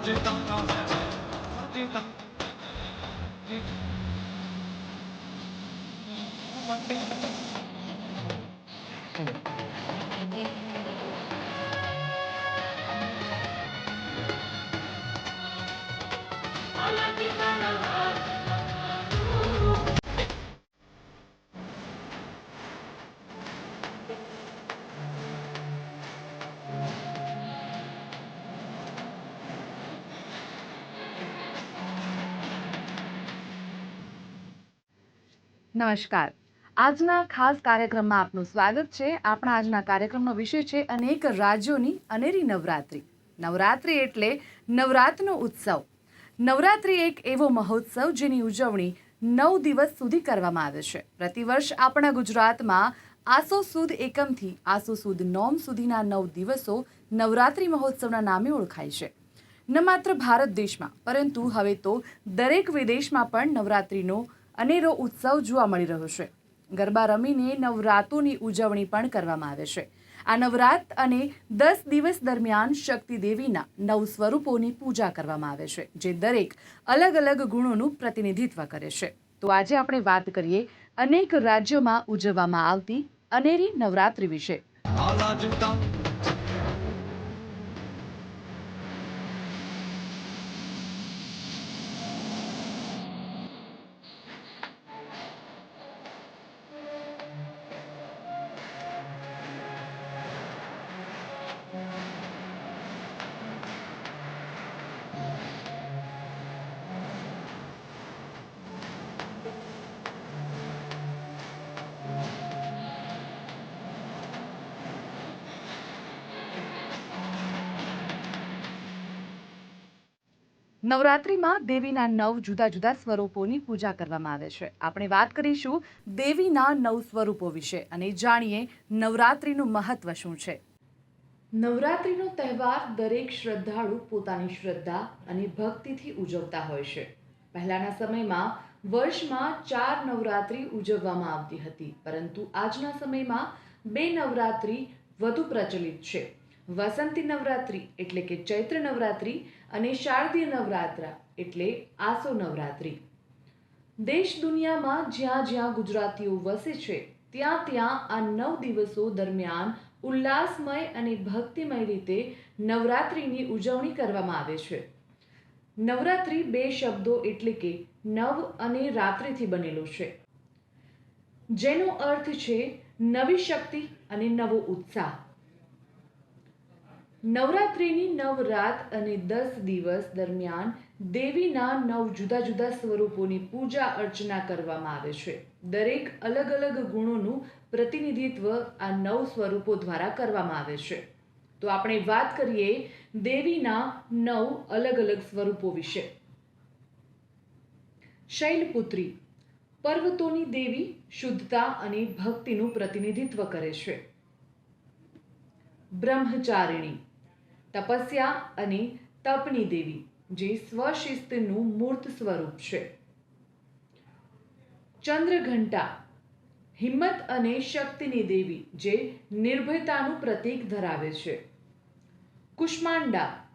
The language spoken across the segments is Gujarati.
Thank you. નમસ્કાર. આજના ખાસ કાર્યક્રમમાં આપનું સ્વાગત છે. આપણા આજના કાર્યક્રમનો વિષય છે અનેક રાજ્યોની અનેરી નવરાત્રિ. નવરાત્રિ એટલે નવરાત્રનો ઉત્સવ. નવરાત્રિ એક એવો મહોત્સવ જેની ઉજવણી નવ દિવસ સુધી કરવામાં આવે છે. પ્રતિવર્ષ આપણા ગુજરાતમાં આસો સુદ એકમથી આસો સુદ નોમ સુધીના નવ દિવસો નવરાત્રિ મહોત્સવના નામે ઓળખાય છે. ન માત્ર ભારત દેશમાં, પરંતુ હવે તો દરેક વિદેશમાં પણ નવરાત્રિનો અનેરો ઉત્સવ જોવા મળી રહ્યો છે. ગરબા રમીને નવરાતોની ઉજવણી પણ કરવામાં આવે છે. આ નવરાત અને દસ દિવસ દરમિયાન શક્તિ દેવીના નવ સ્વરૂપોની પૂજા કરવામાં આવે છે, જે દરેક અલગ અલગ ગુણોનું પ્રતિનિધિત્વ કરે છે. તો આજે આપણે વાત કરીએ, અનેક રાજ્યોમાં ઉજવવામાં આવતી અનેરી નવરાત્રિ વિશે. નવરાત્રિમાં દેવીના નવ જુદા જુદા સ્વરૂપોની પૂજા કરવામાં આવે છે. આપણે વાત કરીશું દેવીના નવ સ્વરૂપો વિશે અને જાણીએ નવરાત્રિનું મહત્વ શું છે. નવરાત્રિનો તહેવાર દરેક શ્રદ્ધાળુ પોતાની શ્રદ્ધા અને ભક્તિથી ઉજવતા હોય છે. પહેલાના સમયમાં વર્ષમાં ચાર નવરાત્રિ ઉજવવામાં આવતી હતી, પરંતુ આજના સમયમાં બે નવરાત્રિ વધુ પ્રચલિત છે. વસંતી નવરાત્રિ એટલે કે ચૈત્ર નવરાત્રિ અને શારદીય નવરાત્રા એટલે આસો નવરાત્રિ. દેશ દુનિયામાં જ્યાં જ્યાં ગુજરાતીઓ વસે છે, ત્યાં ત્યાં આ નવ દિવસો દરમિયાન ઉલ્લાસમય અને ભક્તિમય રીતે નવરાત્રિની ઉજવણી કરવામાં આવે છે. નવરાત્રિ બે શબ્દો એટલે કે નવ અને રાત્રિથી બનેલો છે. જેનો અર્થ છે નવી શક્તિ અને નવો ઉત્સાહ. નવરાત્રિની નવ રાત અને દસ દિવસ દરમિયાન દેવીના નવ જુદા જુદા સ્વરૂપોની પૂજા અર્ચના કરવામાં આવે છે. દરેક અલગ અલગ ગુણોનું પ્રતિનિધિત્વ આ નવ સ્વરૂપો દ્વારા કરવામાં આવે છે. તો આપણે વાત કરીએ દેવીના નવ અલગ અલગ સ્વરૂપો વિશે. શૈલપુત્રી, પર્વતોની દેવી શુદ્ધતા અને ભક્તિનું પ્રતિનિધિત્વ કરે છે. બ્રહ્મચારિણી તપસ્યા અને તપની દેવી, જે સ્વશિસ્તનું મૂર્ત સ્વરૂપ છે. ચંદ્રઘંટા, હિંમત અને શક્તિની દેવી, જે નિર્ભયતાનું પ્રતીક ધરાવે છે. કુષ્માંડા,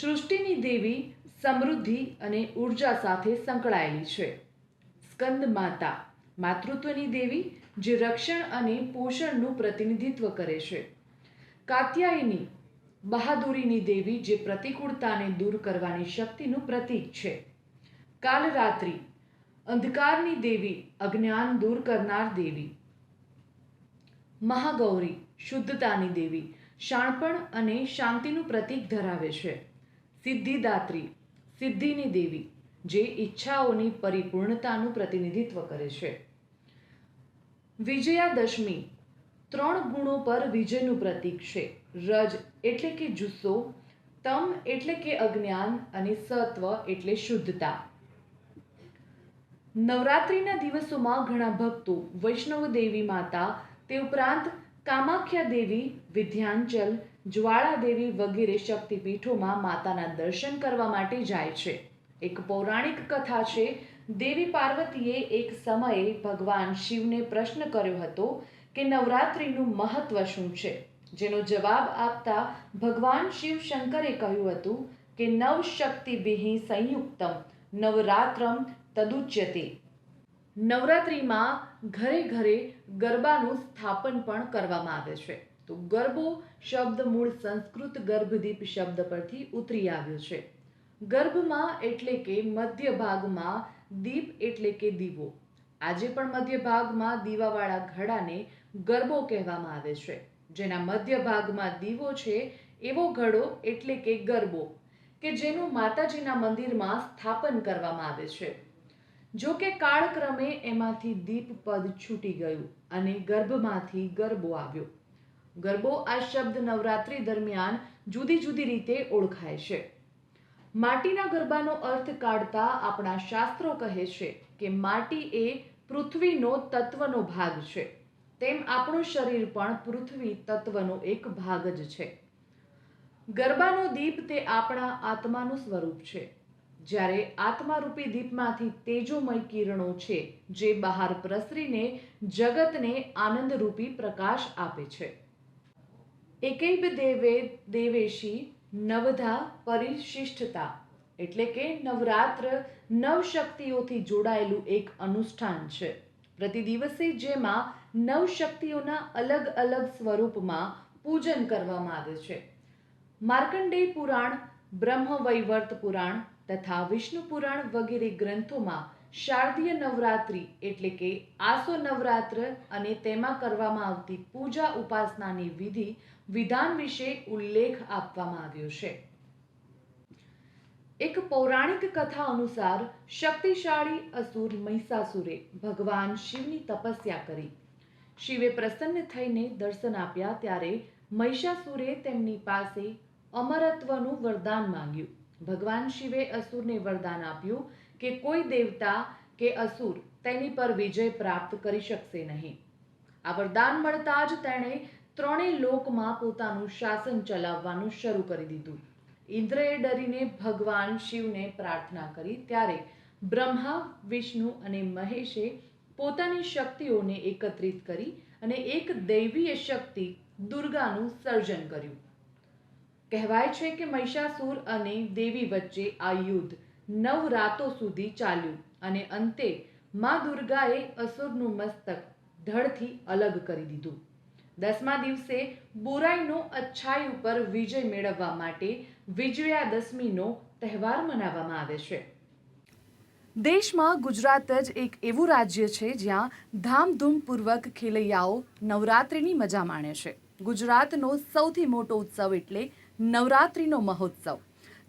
સૃષ્ટિની દેવી, સમૃદ્ધિ અને ઊર્જા સાથે સંકળાયેલી છે. સ્કંદ માતા માતૃત્વની દેવી, જે રક્ષણ અને પોષણનું પ્રતિનિધિત્વ કરે છે. કાત્યાયની બહાદુરીની દેવી જે પ્રતિકૂળતાને દૂર કરવાની શક્તિનું પ્રતીક છે. કાલરાત્રિ અંધકારની દેવી, અજ્ઞાન દૂર કરનાર દેવી. મહાગૌરી, શુદ્ધતાની દેવી, શાણપણ અને શાંતિનું પ્રતીક ધરાવે છે. સિદ્ધિદાત્રી, સિદ્ધિની દેવી, જે ઈચ્છાઓની પરિપૂર્ણતાનું પ્રતિનિધિત્વ કરે છે. વિજયાદશમી, ત્રણ ગુણો પર વિજયનું પ્રતીક છે. રજ એટલે કે જુસ્સો, તમ એટલે કે અજ્ઞાન અને સત્વ એટલે શુદ્ધતા. નવરાત્રિના દિવસોમાં ઘણા ભક્તો, વૈષ્ણવ દેવી માતા, તે ઉપરાંત કામાખ્યા દેવી, વિધ્યાંચલ, જ્વાળા દેવી વગેરે શક્તિપીઠોમાં માતાના દર્શન કરવા માટે જાય છે. એક પૌરાણિક કથા છે, દેવી પાર્વતીએ એક સમયે ભગવાન શિવને પ્રશ્ન કર્યો હતો કે નવરાત્રિનું મહત્વ શું છે? જેનો જવાબ આપતા ભગવાન શિવ શંકરે કહ્યું હતું કે નવશક્તિભિઃ સંયુક્તમ, નવરાત્રમ તદુચ્યતે. નવરાત્રિમાં ઘરે ઘરે ગરબાનું સ્થાપન પણ કરવામાં આવે છે. તો ગરબો શબ્દ મૂળ સંસ્કૃત ગર્ભદીપ શબ્દ પરથી ઉતરી આવ્યો છે. ગર્ભમાં એટલે કે મધ્ય ભાગમાં દીપ એટલે કે દીવો. આજે પણ મધ્ય ભાગમાં દીવાવાળા ઘડાને ગરબો કહેવામાં આવે છે. જેના મધ્ય ભાગમાં દીવો છે, એવો ઘડો એટલે કે ગરબો, કે જેનું માતાજીના મંદિરમાં સ્થાપન કરવામાં આવે છે. જો કે કાળક્રમે એમાંથી દીપ પદ છૂટી ગયું અને ગર્ભમાંથી ગરબો આવ્યો. ગરબો આ શબ્દ નવરાત્રી દરમિયાન જુદી જુદી રીતે ઓળખાય છે. માટીના ગરબાનો અર્થ કાઢતા આપણા શાસ્ત્રો કહે છે કે માટી એ પૃથ્વીનો તત્વનો ભાગ છે. તેમ આપણું શરીર પણ પૃથ્વી તત્વનો એક ભાગ જ છે. ગરબાનો દીપ તે આપણા આત્માનું સ્વરૂપ છે. જ્યારે આત્મારૂપી દીપમાંથી તેજોમય કિરણો છે જે બહાર પ્રસરીને જગતને આનંદરૂપી પ્રકાશ આપે છે. એકૈબ દેવે, દેવેશી, નવધા, પરિશિષ્ટતા એટલે કે નવરાત્ર નવ શક્તિઓથી જોડાયેલું એક અનુષ્ઠાન છે. પ્રતિ દિવસે જેમાં નવ શક્તિઓના અલગ અલગ સ્વરૂપમાં પૂજન કરવામાં આવે છે. માર્કંડેય પુરાણ, બ્રહ્મવૈવર્ત પુરાણ તથા વિષ્ણુ પુરાણ વગેરે ગ્રંથોમાં શારદીય નવરાત્રિ એટલે કે આસો નવરાત્ર અને તેમાં કરવામાં આવતી પૂજા ઉપાસનાની વિધિ વિધાન વિશે ઉલ્લેખ આપવામાં આવ્યો છે. એક પૌરાણિક કથા અનુસાર શક્તિશાળી અસુર મહિષાસુરે ભગવાન શિવની તપસ્યા કરી. શિવે પ્રસન્ન થઈને દર્શન આપ્યા ત્યારે મહિષાસુરે તેમની પાસે અમરત્વનું વરદાન માંગ્યું. ભગવાન શિવે અસુરને વરદાન આપ્યું કે કોઈ દેવતા કે અસુર તેની પર વિજય પ્રાપ્ત કરી શકશે નહીં. આ વરદાન મળતા જ તેણે ત્રણેય લોકમાં પોતાનું શાસન ચલાવવાનું શરૂ કરી દીધું. ઇન્દ્રએ ડરીને ભગવાન શિવને પ્રાર્થના કરી ત્યારે બ્રહ્મા, વિષ્ણુ અને મહેશે પોતાની શક્તિઓને એકત્રિત કરી અને એક દૈવીય શક્તિ દુર્ગાનું સર્જન કર્યું. કહેવાય છે કે મહિષાસુર અને દેવી વચ્ચે આ યુદ્ધ નવ રાતો સુધી ચાલ્યું અને અંતે મા દુર્ગાએ અસુરનું મસ્તક ધડથી અલગ કરી દીધું. દસમા દિવસે બુરાઈનો અચ્છાઈ ઉપર વિજય મેળવવા માટે વિજયાદશમીનો તહેવાર મનાવવામાં આવે છે. દેશમાં ગુજરાત જ એક એવું રાજ્ય છે જ્યાં ધામધૂમપૂર્વક ખેલૈયાઓ નવરાત્રિની મજા માણે છે. ગુજરાતનો સૌથી મોટો ઉત્સવ એટલે નવરાત્રિનો મહોત્સવ.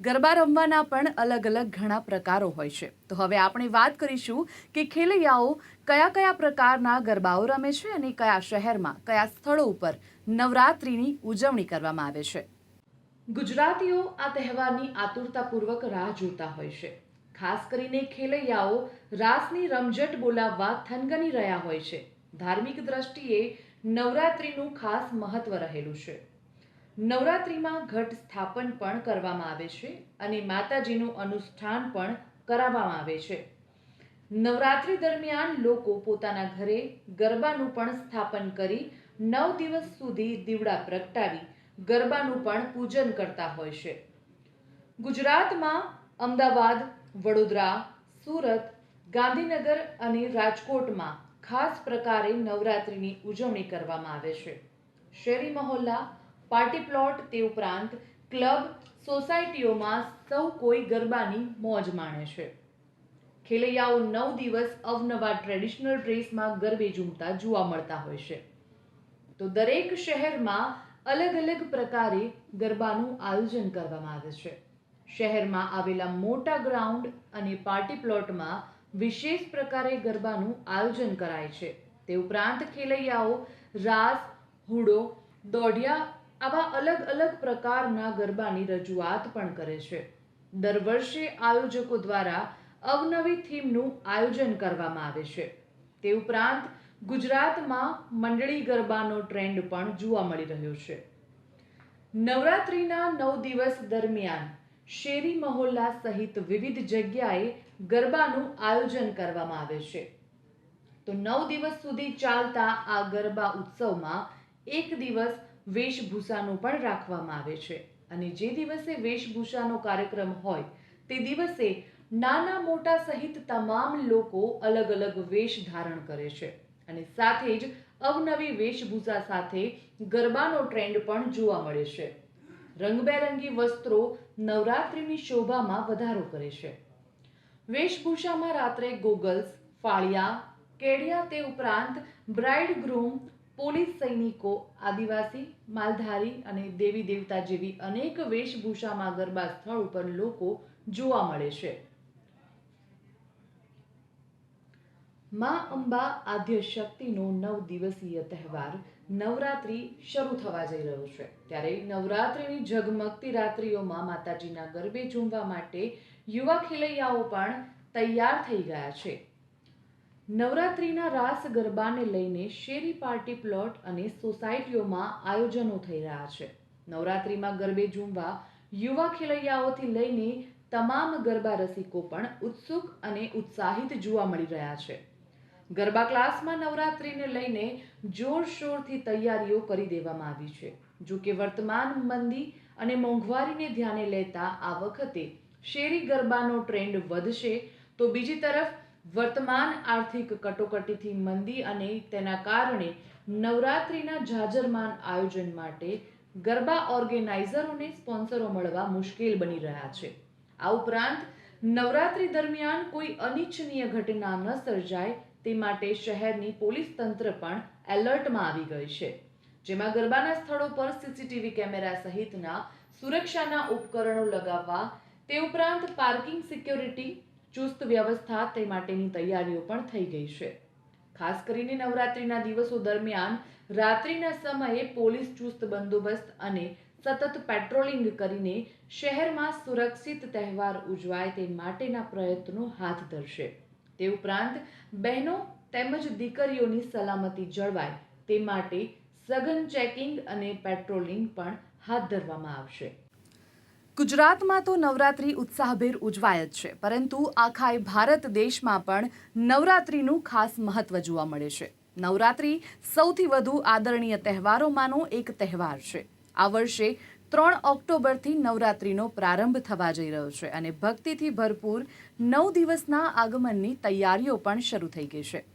ગરબા રમવાના પણ અલગ અલગ ઘણા પ્રકારો હોય છે. તો હવે આપણે વાત કરીશું કે ખેલૈયાઓ કયા કયા પ્રકારના ગરબાઓ રમે છે અને કયા શહેરમાં, કયા સ્થળો ઉપર નવરાત્રિની ઉજવણી કરવામાં આવે છે. ગુજરાતીઓ આ તહેવારની આતુરતાપૂર્વક રાહ જોતા હોય છે. ખાસ કરીને ખેલૈયાઓ રાસની રમઝટ બોલાવવા થનગની રહ્યા હોય છે. ધાર્મિક દ્રષ્ટિએ નવરાત્રિનું ખાસ મહત્વ રહેલું છે. નવરાત્રિમાં ઘટ સ્થાપન પણ કરવામાં આવે છે અને માતાજીનું અનુષ્ઠાન પણ કરાવવામાં આવે છે. નવરાત્રિ દરમિયાન લોકો પોતાના ઘરે ગરબાનું પણ સ્થાપન કરી નવ દિવસ સુધી દીવડા પ્રગટાવી ગરબાનું પણ પૂજન કરતા હોય છે. ગુજરાતમાં અમદાવાદ વડોદરા, સુરત, ગાંધીનગર અને રાજકોટમાં ખાસ પ્રકારે નવરાત્રિની ઉજવણી કરવામાં આવે છે. શેરી મહોલ્લા, પાર્ટી પ્લોટ તે ઉપરાંત ક્લબ, સોસાયટીઓમાં સૌ કોઈ ગરબાની મોજ માણે છે. ખેલૈયાઓ નવ દિવસ અવનવા ટ્રેડિશનલ ડ્રેસમાં ગરબે ઝૂમતા જોવા મળતા હોય છે. તો દરેક શહેરમાં અલગ અલગ પ્રકારે ગરબાનું આયોજન કરવામાં આવે છે. શહેરમાં આવેલા મોટા ગ્રાઉન્ડ અને પાર્ટી પ્લોટમાં વિશેષ પ્રકારે ગરબાનું આયોજન કરાય છે. તે ઉપરાંત ખેલૈયાઓ, રાસ, હુડો, દોઢિયા આવા અલગ અલગ પ્રકારના ગરબાની રજૂઆત પણ કરે છે. દર વર્ષે આયોજકો દ્વારા અવનવી થીમનું આયોજન કરવામાં આવે છે. તે ઉપરાંત ગુજરાતમાં મંડળી ગરબાનો ટ્રેન્ડ પણ જોવા મળી રહ્યો છે. નવરાત્રિના નવ દિવસ દરમિયાન શેરી મહોલ્લા સહિત વિવિધ જગ્યાએ ગરબાનું આયોજન કરવામાં આવે છે. તો નવ દિવસ સુધી ચાલતા આ ગરબા ઉત્સવમાં એક દિવસ વેશભૂષાનું પણ રાખવામાં આવે છે અને જે દિવસે વેશભૂષાનો કાર્યક્રમ હોય તે દિવસે નાના મોટા સહિત તમામ લોકો અલગ અલગ વેશ ધારણ કરે છે અને સાથે જ અવનવી વેશભૂષા સાથે ગરબાનો ટ્રેન્ડ પણ જોવા મળે છે. રંગબેરંગી વસ્ત્રો નવરાત્રિની શોભામાં વધારો કરે છે. વેશભૂષામાં રાત્રે ગોગલ્સ, ફાળિયા, કેડિયા તે ઉપરાંત બ્રાઇડ ગ્રૂમ પોલીસ સૈનિકો, આદિવાસી, માલધારી અને દેવી દેવતા જેવી અનેક વેશભૂષામાં ગરબા સ્થળ ઉપર લોકો જોવા મળે છે. માં અંબા આદ્ય શક્તિનો નવ દિવસીય તહેવાર નવરાત્રિ શરૂ થવા જઈ રહ્યો છે. ત્યારે નવરાત્રિની ઝગમગતી રાત્રિઓમાં માતાજીના ગરબે ઝૂમવા માટે યુવા ખેલૈયાઓ પણ તૈયાર થઈ ગયા છે. નવરાત્રિના રાસ ગરબાને લઈને શેરી પાર્ટી પ્લોટ અને સોસાયટીઓમાં આયોજનો થઈ રહ્યા છે. નવરાત્રિમાં ગરબે ઝૂમવા યુવા ખેલૈયાઓથી લઈને તમામ ગરબા રસિકો પણ ઉત્સુક અને ઉત્સાહિત જોવા મળી રહ્યા છે. ગરબા ક્લાસમાં નવરાત્રિને લઈને જોરશોરથી તૈયારીઓ કરી દેવામાં આવી છે. જો કે વર્તમાન મંદી અને મોંઘવારીને ધ્યાને લેતા આ વખતે શેરી ગરબાનો ટ્રેન્ડ વધશે, તો બીજી તરફ વર્તમાન આર્થિક કટોકટીથી મંદી અને તેના કારણે નવરાત્રિના જાજરમાન આયોજન માટે ગરબા ઓર્ગેનાઇઝરોને સ્પોન્સરો મળવા મુશ્કેલ બની રહ્યા છે. આ ઉપરાંત નવરાત્રિ દરમિયાન કોઈ અનિચ્છનીય ઘટના ન સર્જાય તે માટે શહેરની પોલીસ તંત્ર પણ એલર્ટમાં આવી ગઈ છે. જેમાં ગરબાના સ્થળો પર સીસીટીવી કેમેરા સહિતના સુરક્ષાના ઉપકરણો લગાવવા, તે ઉપરાંત પાર્કિંગ સિક્યોરિટી, ચુસ્ત વ્યવસ્થા તે માટેની તૈયારીઓ પણ થઈ ગઈ છે. ખાસ કરીને નવરાત્રિના દિવસો દરમિયાન રાત્રિના સમયે પોલીસ ચુસ્ત બંદોબસ્ત અને સતત પેટ્રોલિંગ કરીને શહેરમાં સુરક્ષિત તહેવાર ઉજવાય તે માટેના પ્રયત્નો હાથ ધરશે. તે ઉપરાંત બહેનો તેમજ દીકરીઓની સલામતી જળવાય તે માટે સઘન ચેકિંગ અને પેટ્રોલિંગ પણ હાથ ધરવામાં આવશે. ગુજરાતમાં તો નવરાત્રિ ઉત્સાહભેર ઉજવાય જ છે, પરંતુ આખાય ભારત દેશમાં પણ નવરાત્રિનું ખાસ મહત્વ જોવા મળે છે. નવરાત્રિ સૌથી વધુ આદરણીય તહેવારોમાંનો એક તહેવાર છે. આ વર્ષે ત્રણ ઓક્ટોબરથી નવરાત્રિનો પ્રારંભ થવા જઈ રહ્યો છે અને ભક્તિથી ભરપૂર નવ દિવસના આગમનની તૈયારીઓ પણ શરૂ થઈ ગઈ છે.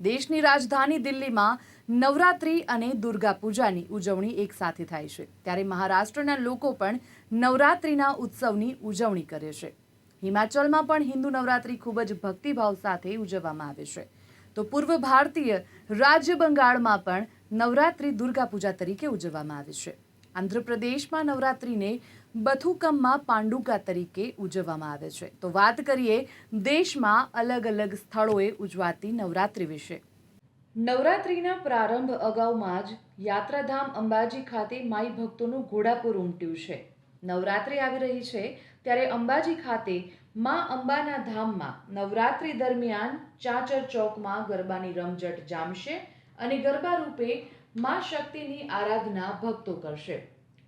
દેશની રાજધાની દિલ્હીમાં નવરાત્રિ અને દુર્ગા પૂજાની ઉજવણી એક સાથે થાય છે. ત્યારે મહારાષ્ટ્રના લોકો પણ નવરાત્રિના ઉત્સવની ઉજવણી કરે છે. હિમાચલમાં પણ હિન્દુ નવરાત્રિ ખૂબ જ ભક્તિભાવ સાથે ઉજવવામાં આવે છે. તો પૂર્વ ભારતીય રાજ્ય બંગાળમાં પણ નવરાત્રિ દુર્ગા પૂજા તરીકે ઉજવવામાં આવે છે. આંધ્રપ્રદેશમાં નવરાત્રિને બથુકમમાં પાંડુકા તરીકે ઉજવવામાં આવે છે. તો વાત કરીએ દેશમાં અલગ અલગ સ્થળોએ ઉજવાતી નવરાત્રિ વિશે. નવરાત્રિના પ્રારંભ અગાઉમાં જ યાત્રાધામ અંબાજી ખાતે માઈ ભક્તોનું ઘોડાપુર ઉમટ્યું છે. નવરાત્રિ આવી રહી છે ત્યારે અંબાજી ખાતે મા અંબાના ધામમાં નવરાત્રિ દરમિયાન ચાચર ચોકમાં ગરબાની રમઝટ જામશે અને ગરબા રૂપે માં શક્તિની આરાધના ભક્તો કરશે.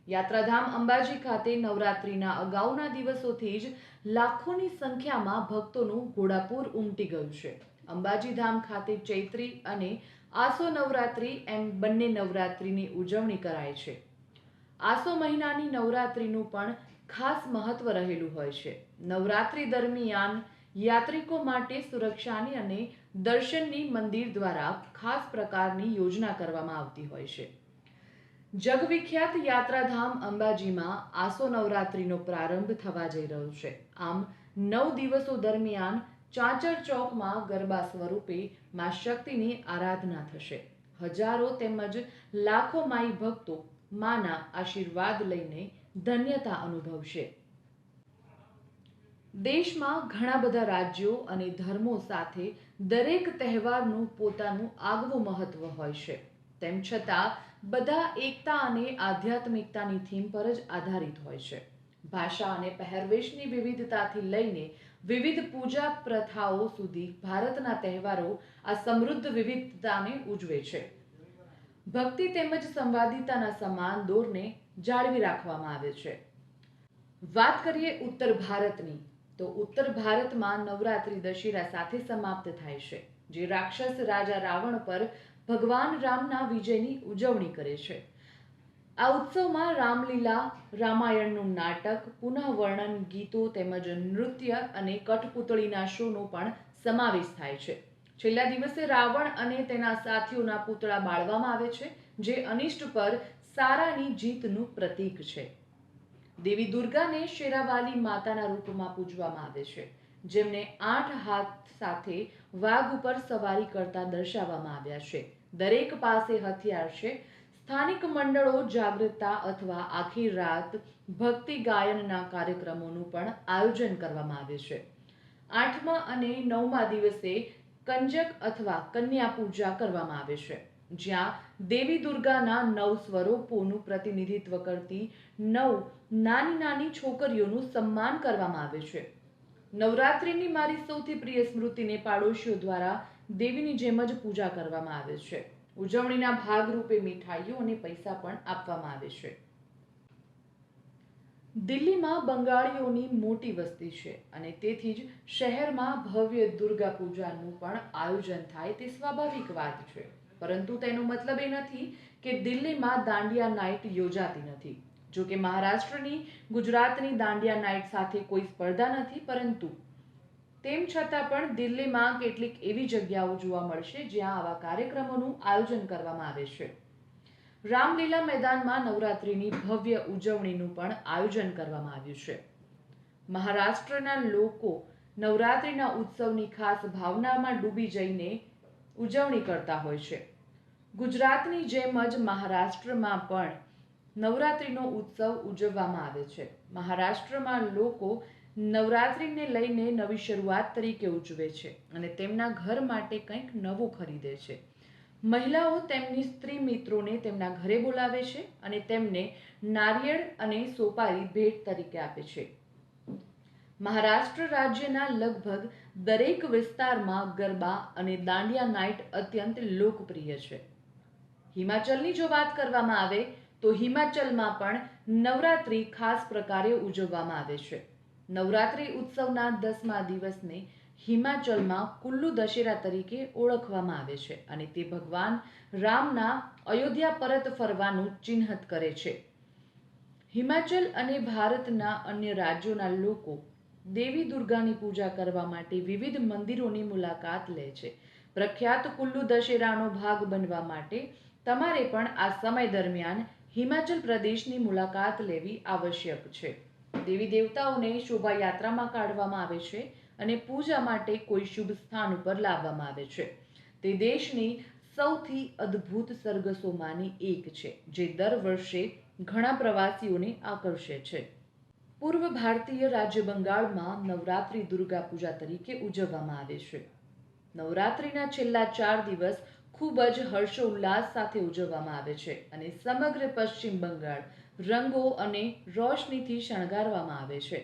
યાત્રાધામ અંબાજી ખાતે નવરાત્રિના અગાઉના દિવસોથી જ લાખોની સંખ્યામાં ભક્તોનું ઘોડાપુર ઉમટી ગયું છે. અંબાજી ધામ ખાતે ચૈત્રી અને આસો નવરાત્રિ એમ બંને નવરાત્રિની ઉજવણી કરાય છે. આસો મહિનાની નવરાત્રિનું પણ ખાસ મહત્વ રહેલું હોય છે. નવરાત્રિ દરમિયાન યાત્રિકો માટે સુરક્ષાની અને દર્શનની મંદિર દ્વારા ખાસ પ્રકારની યોજના કરવામાં આવતી હોય છે. જગવિખ્યાત યાત્રાધામ અંબાજીમાં આસો નવરાત્રિનો પ્રારંભ થવા જઈ રહ્યો છે. આમ, નવ દિવસો દરમિયાન ચાંચર ચોકમાં ગરબા સ્વરૂપે માં શક્તિની આરાધના થશે. હજારો તેમજ લાખો માઈ ભક્તો માના આશીર્વાદ લઈને ધન્યતા અનુભવશે. દેશમાં ઘણા બધા રાજ્યો અને ધર્મો સાથે દરેક તહેવારનું પોતાનું આગવું મહત્વ હોય છે. તેમ છતાં, બધા એકતા અને આધ્યાત્મિકતાની થીમ પર જ આધારિત હોય છે. ભાષા અને પહેરવેશની વિવિધતાથી લઈને વિવિધ પૂજા પ્રથાઓ સુધી ભારતના તહેવારો આ સમૃદ્ધ વિવિધતાને ઉજવે છે. ભક્તિ તેમજ સંવાદિતાના સમાન દોરને જાળવી રાખવામાં આવે છે. વાત કરીએ ઉત્તર ભારતની. તો ઉત્તર ભારતમાં નવરાત્રિ દશેરા સાથે સમાપ્ત થાય છે, જે રાક્ષસ રાજા રાવણ પર ભગવાન રામના વિજયની ઉજવણી કરે છે. આ ઉત્સવમાં રામલીલા, રામાયણનું નાટક, પુનઃવર્ણન ગીતો તેમજ નૃત્ય અને કઠપૂતળીના શોનો પણ સમાવેશ થાય છે. છેલ્લા દિવસે રાવણ અને તેના સાથીઓના પૂતળા બાળવામાં આવે છે, જે અનિષ્ટ પર સારાની જીતનું પ્રતીક છે. દેવી દુર્ગાને શેરાવાલી માતાના રૂપમાં પૂજવામાં આવે છે, જેમને આઠ હાથ સાથે વાઘ ઉપર સવારી કરતા દર્શાવવામાં આવ્યા છે. દરેક પાસે હથિયાર છે. સ્થાનિક મંડળો જાગૃતતા અથવા આખી રાત ભક્તિ ગાયનના કાર્યક્રમોનું પણ આયોજન કરવામાં આવે છે. આઠમા અને નવમા દિવસે કંજક અથવા કન્યા પૂજા કરવામાં આવે છે, જ્યાં દેવી દુર્ગાના નવ સ્વરૂપોનું પ્રતિનિધિત્વ કરતી નવ નાની નાની છોકરીઓનું સન્માન કરવામાં આવે છે. નવરાત્રિની મારી સૌથી પ્રિય સ્મૃતિને પાડોશીઓ દ્વારા દેવીની જેમ જ પૂજા કરવામાં આવે છે. ઉજવણીના ભાગરૂપે મીઠાઈઓ અને પૈસા પણ આપવામાં આવે છે. દિલ્હીમાં બંગાળીઓની મોટી વસ્તી છે અને તેથી જ શહેરમાં ભવ્ય દુર્ગા પૂજાનું પણ આયોજન થાય તે સ્વાભાવિક વાત છે. પરંતુ તેનો મતલબ એ નથી કે દિલ્હીમાં દાંડિયા નાઇટ યોજાતી નથી. જો કે મહારાષ્ટ્રની ગુજરાતની દાંડિયા નાઇટ સાથે કોઈ સ્પર્ધા નથી, પરંતુ તેમ છતાં પણ દિલ્હીમાં કેટલીક એવી જગ્યાઓ જોવા મળશે જ્યાં આવા કાર્યક્રમોનું આયોજન કરવામાં આવે છે. રામલીલા મેદાનમાં નવરાત્રિની ભવ્ય ઉજવણીનું પણ આયોજન કરવામાં આવ્યું છે. મહારાષ્ટ્રના લોકો નવરાત્રિના ઉત્સવની ખાસ ભાવનામાં ડૂબી જઈને ઉજવણી કરતા હોય છે. ગુજરાતની જેમ જ મહારાષ્ટ્રમાં પણ નવરાત્રિનો ઉત્સવ ઉજવવામાં આવે છે. મહારાષ્ટ્રમાં લોકો નવરાત્રિને લઈને નવી શરૂઆત તરીકે ઉજવે છે અને તેમના ઘર માટે કંઈક નવું ખરીદે છે. મહિલાઓ તેમની સ્ત્રી મિત્રોને તેમના ઘરે બોલાવે છે અને તેમને નારિયેળ અને સોપારી ભેટ તરીકે આપે છે. મહારાષ્ટ્ર રાજ્યના લગભગ દરેક વિસ્તારમાં ગરબા અને દાંડિયા નાઇટ અત્યંત લોકપ્રિય છે. હિમાચલની જો વાત કરવામાં આવે તો હિમાચલમાં પણ નવરાત્રિ ખાસ પ્રકારે ઉજવવામાં આવે છે. નવરાત્રિ ઉત્સવના દસમા દિવસને હિમાચલમાં કુલ્લુ દશેરા તરીકે ઓળખવામાં આવે છે અને તે ભગવાન રામના અયોધ્યા પરત ફરવાનું ચિહ્નિત કરે છે. હિમાચલ અને ભારતના અન્ય રાજ્યોના લોકો દેવી દુર્ગાની પૂજા કરવા માટે વિવિધ મંદિરોની મુલાકાત લે છે. પ્રખ્યાત કુલ્લુ દશેરાનો ભાગ બનવા માટે તમારે પણ આ સમય દરમિયાન હિમાચલ પ્રદેશની મુલાકાત લેવી આવશ્યક છે. દેવી દેવતાઓને શોભાયાત્રામાં કાઢવામાં આવે છે અને પૂજા માટે કોઈ શુભ સ્થાન ઉપર લાવવામાં આવે છે. તે દેશની સૌથી અદ્ભુત સરગસોમાંની એક છે, જે દર વર્ષે ઘણા પ્રવાસીઓને આકર્ષે છે. પૂર્વ ભારતીય રાજ્ય બંગાળમાં નવરાત્રિ દુર્ગા પૂજા તરીકે ઉજવવામાં આવે છે. નવરાત્રિના છેલ્લા ચાર દિવસ ખૂબ જ હર્ષોલ્લાસ સાથે ઉજવવામાં આવે છે અને સમગ્ર પશ્ચિમ બંગાળ રંગો અને રોશનીથી શણગારવામાં આવે છે.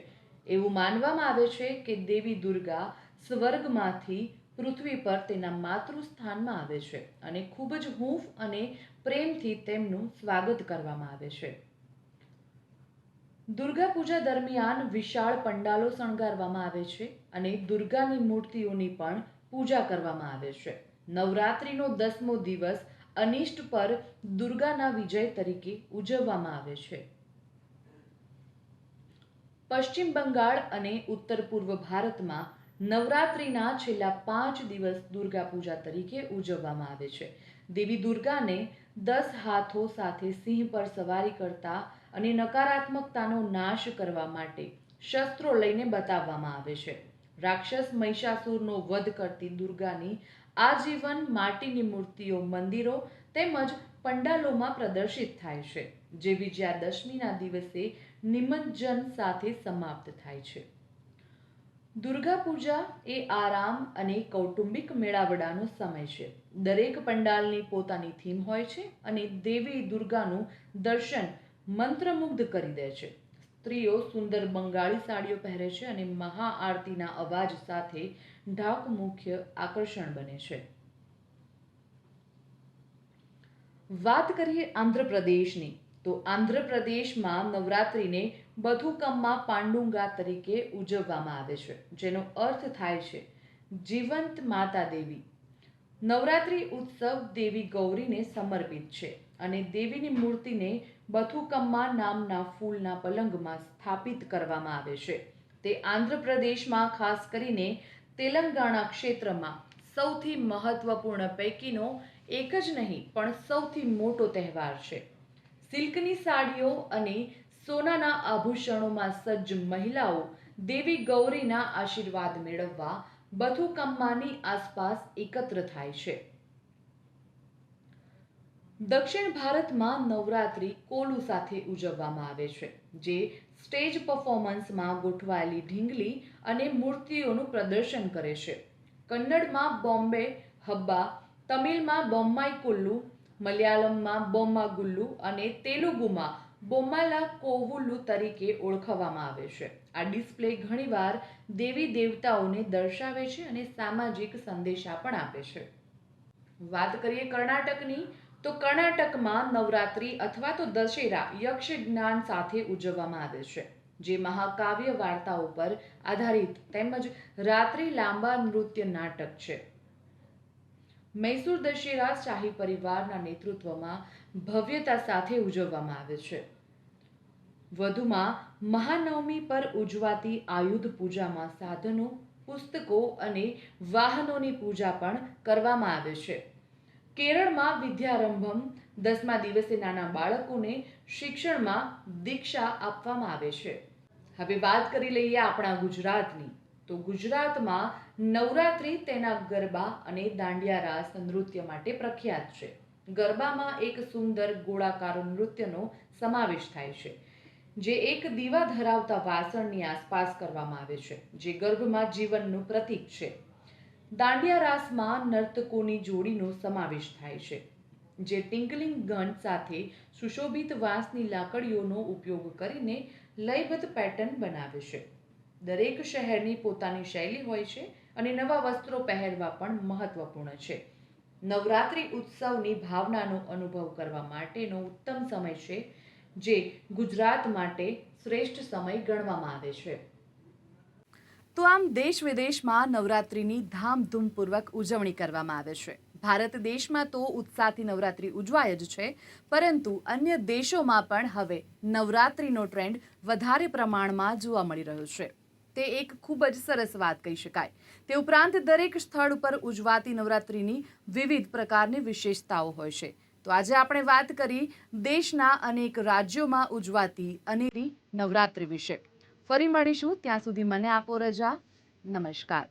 એવું માનવામાં આવે છે કે દેવી દુર્ગા સ્વર્ગમાંથી પૃથ્વી પર તેના માતૃસ્થાનમાં આવે છે અને ખૂબ જ હૂંફ અને પ્રેમથી તેમનું સ્વાગત કરવામાં આવે છે. દુર્ગા પૂજા દરમિયાન વિશાળ પંડાલો શણગારવામાં આવે છે અને દુર્ગાની મૂર્તિઓની પણ પૂજા કરવામાં આવે છે. નવરાત્રિનો દસમો દિવસ અનિષ્ટ પર દુર્ગાના વિજય તરીકે ઉજવવામાં આવે છે. પશ્ચિમ બંગાળ અને ઉત્તર પૂર્વ ભારતમાં નવરાત્રિના છેલ્લા પાંચ દિવસ દુર્ગા પૂજા તરીકે ઉજવવામાં આવે છે. દેવી દુર્ગાને દસ હાથો સાથે સિંહ પર સવારી કરતા અને નકારાત્મકતાનો નાશ કરવા માટે શસ્ત્રો લઈને બતાવવામાં આવે છે. રાક્ષસ મહિષાસુરનો વધ કરતી દુર્ગાની આજીવન માટીની મૂર્તિઓ, મંદિરો તેમજ પંડાલોમાં પ્રદર્શિત થાય છે, જે વિજયાદશમીના દિવસે નિમજ્જન સાથે સમાપ્ત થાય છે. દુર્ગા પૂજા એ આરામ અને કૌટુંબિક મેળાવડાનો સમય છે. દરેક પંડાલની પોતાની થીમ હોય છે અને દેવી દુર્ગાનું દર્શન મંત્રમુગ્ધ કરી દે છે. સ્ત્રીઓ સુંદર બંગાળી સાડીઓ પહેરે છે અને મહાઆરતીના અવાજ સાથે ઢાક મુખ્ય આકર્ષણ બને છે. વાત કરીએ આંધ્રપ્રદેશની, તો આંધ્રપ્રદેશમાં નવરાત્રિને બથુકમ્મા પાંડુંગા તરીકે ઉજવવામાં આવે છે, જેનો અર્થ થાય છે જીવંત માતા દેવી. નવરાત્રિ ઉત્સવ દેવી ગૌરીને સમર્પિત છે અને દેવીની મૂર્તિને બથુકમ્મા નામના ફૂલના પલંગમાં સ્થાપિત કરવામાં આવે છે. તે આંધ્રપ્રદેશમાં ખાસ કરીને તેલંગાણા ક્ષેત્રમાં સૌથી મહત્વપૂર્ણ પૈકીનો એક જ નહીં, પણ સૌથી મોટો તહેવાર છે. સિલ્કની સાડીઓ અને સોનાના આભૂષણોમાં સજ્જ મહિલાઓ દેવી ગૌરીના આશીર્વાદ મેળવવા બથુકમ્માની આસપાસ એકત્ર થાય છે. દક્ષિણ ભારતમાં નવરાત્રિ કોલુ સાથે ઉજવવામાં આવે છે, જે સ્ટેજ પરફોર્મન્સમાં ગોઠવાયેલી ઢીંગલી અને મૂર્તિઓનું પ્રદર્શન કરે છે. કન્નડમાં બોમ્બે, હબ્બા, તમિલમાં બોમ્માઈ કુલ્લુ, મલયાલમમાં બોમ્મા ગુલ્લુ અને તેલુગુમાં બોમ્માલા કોવુલ્લુ તરીકે ઓળખવામાં આવે છે. આ ડિસ્પ્લે ઘણીવાર દેવી દેવતાઓને દર્શાવે છે અને સામાજિક સંદેશા પણ આપે છે. વાત કરીએ કર્ણાટકની તો કર્ણાટકમાં નવરાત્રિ અથવા તો દશેરા યક્ષ જ્ઞાન સાથે ઉજવવામાં આવે છે, જે મહાકાવ્ય વાર્તાઓ પર આધારિત તેમજ રાત્રિ લાંબા નૃત્ય નાટક છે. મૈસૂર દશેરા શાહી પરિવારના નેતૃત્વમાં ભવ્યતા સાથે ઉજવવામાં આવે છે. વધુમાં મહાનવમી પર ઉજવાતી આયુધ પૂજામાં સાધનો, પુસ્તકો અને વાહનોની પૂજા પણ કરવામાં આવે છે. કેરળમાં વિદ્યારંભમ દસમા દિવસે નાના બાળકોને શિક્ષણમાં દીક્ષા આપવામાં આવે છે. હવે વાત કરી લઈએ આપણા ગુજરાતની. તો ગુજરાતમાં નવરાત્રિ તેના ગરબા અને દાંડિયા રાસ નૃત્ય માટે પ્રખ્યાત છે. ગરબામાં એક સુંદર ગોળાકાર નૃત્યનો સમાવેશ થાય છે, જે એક દીવા ધરાવતા વાસણની આસપાસ કરવામાં આવે છે, જે ગર્ભમાં જીવનનું પ્રતીક છે. દાંડિયા રાસમાં નર્તકોની જોડીનો સમાવેશ થાય છે, જે ટિંકલિંગ ગન સાથે સુશોભિત વાંસની લાકડીઓનો ઉપયોગ કરીને લયબદ્ધ પેટર્ન બનાવે છે. દરેક શહેરની પોતાની શૈલી હોય છે અને નવા વસ્ત્રો પહેરવા પણ મહત્વપૂર્ણ છે. નવરાત્રિ ઉત્સવની ભાવનાનો અનુભવ કરવા માટેનો ઉત્તમ સમય છે, જે ગુજરાત માટે શ્રેષ્ઠ સમય ગણવામાં આવે છે. તો આમ દેશ વિદેશમાં નવરાત્રિની ધામધૂમપૂર્વક ઉજવણી કરવામાં આવે છે. ભારત દેશમાં તો ઉત્સાહથી નવરાત્રિ ઉજવાય જ છે, પરંતુ અન્ય દેશોમાં પણ હવે નવરાત્રિનો ટ્રેન્ડ વધારે પ્રમાણમાં જોવા મળી રહ્યો છે. તે એક ખૂબ જ સરસ વાત કહી શકાય. તે ઉપરાંત દરેક સ્થળ ઉપર ઉજવાતી નવરાત્રિની વિવિધ પ્રકારની વિશેષતાઓ હોય છે. તો આજે આપણે વાત કરી દેશના અનેક રાજ્યોમાં ઉજવાતી અનેરી નવરાત્રિ વિશે. ફરી મળીશું. ત્યાં સુધી મને આપો રજા. નમસ્કાર.